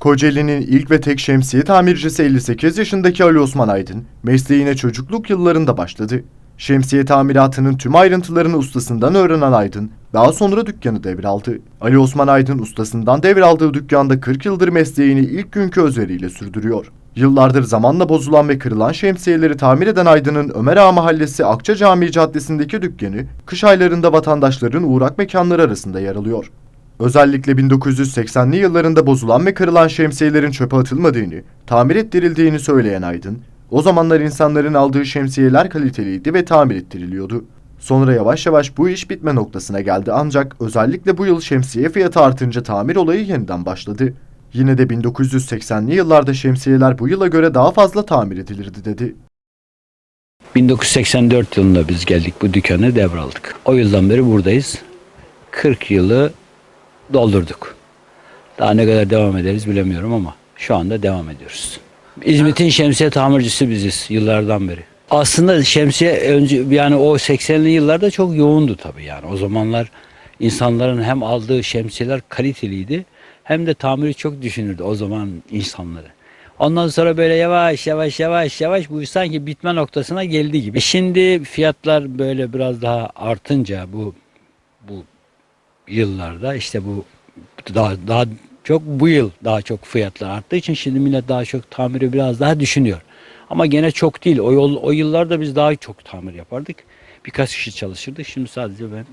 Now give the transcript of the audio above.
Kocaeli'nin ilk ve tek şemsiye tamircisi 58 yaşındaki Ali Osman Aydın, mesleğine çocukluk yıllarında başladı. Şemsiye tamiratının tüm ayrıntılarını ustasından öğrenen Aydın, daha sonra dükkanı devraldı. Ali Osman Aydın ustasından devraldığı dükkanda 40 yıldır mesleğini ilk günkü özveriyle sürdürüyor. Yıllardır zamanla bozulan ve kırılan şemsiyeleri tamir eden Aydın'ın Ömer Ağa Mahallesi Akça Camii Caddesi'ndeki dükkanı, kış aylarında vatandaşların uğrak mekanları arasında yer alıyor. Özellikle 1980'li yıllarında bozulan ve kırılan şemsiyelerin çöpe atılmadığını, tamir ettirildiğini söyleyen Aydın, o zamanlar insanların aldığı şemsiyeler kaliteliydi ve tamir ettiriliyordu. Sonra yavaş yavaş bu iş bitme noktasına geldi ancak özellikle bu yıl şemsiye fiyatı artınca tamir olayı yeniden başladı. Yine de 1980'li yıllarda şemsiyeler bu yıla göre daha fazla tamir edilirdi dedi. 1984 yılında biz geldik bu dükkanı devraldık. O yıldan beri buradayız. 40 yılı doldurduk. Daha ne kadar devam ederiz bilemiyorum ama şu anda devam ediyoruz. İzmit'in şemsiye tamircisi biziz yıllardan beri. Aslında şemsiye önce yani o 80'li yıllarda çok yoğundu tabii yani. O zamanlar insanların hem aldığı şemsiyeler kaliteliydi hem de tamiri çok düşünürdü o zaman insanları. Ondan sonra böyle yavaş yavaş yavaş yavaş bu sanki bitme noktasına geldi gibi. E Şimdi fiyatlar böyle biraz daha artınca bu bu yıllarda işte bu daha daha çok bu yıl daha çok fiyatlar arttığı için şimdi millet daha çok tamiri biraz daha düşünüyor. Ama gene çok değil. O yol o yıllarda biz daha çok tamir yapardık. Birkaç kişi çalışırdık. Şimdi sadece ben